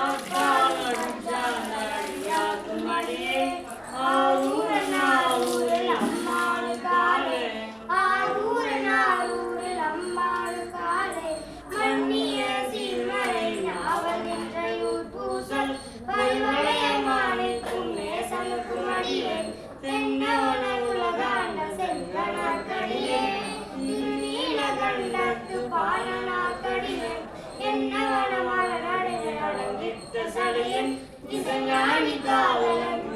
Akbar. Jestem widzeniami dalej.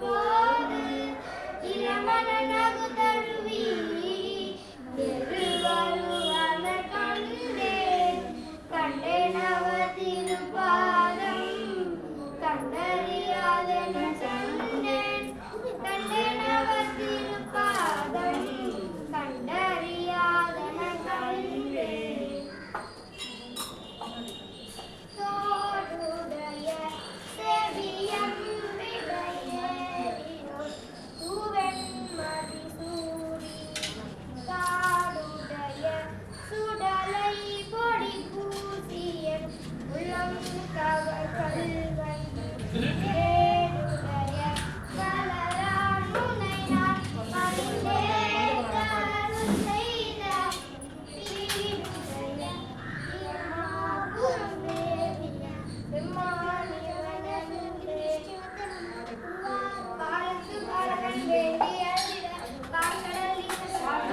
போது இளமன நகு தழுவி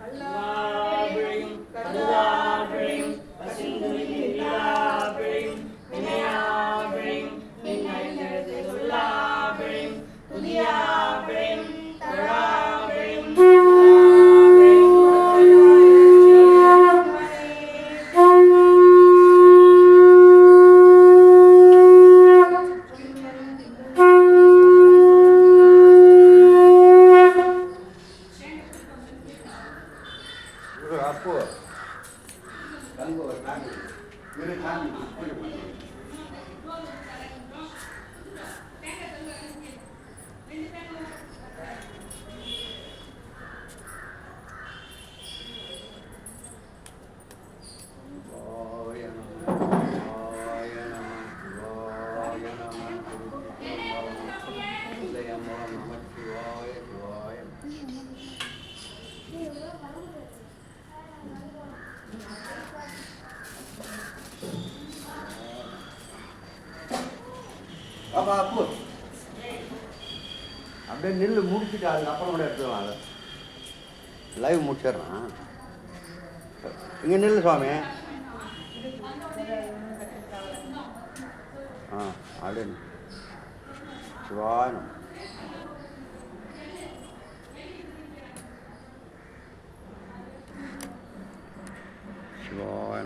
Hello. அப்போ அப்பா அப்போ அப்படியே நெல் முடிச்சுட்டு அதுக்கப்புறம் கூட எடுத்துக்கலாம் அதை லைவ் முடிச்சிடுறான். இங்கே நெல் சுவாமி. ஆ அப்படியே சிவாயம் சிவாயம்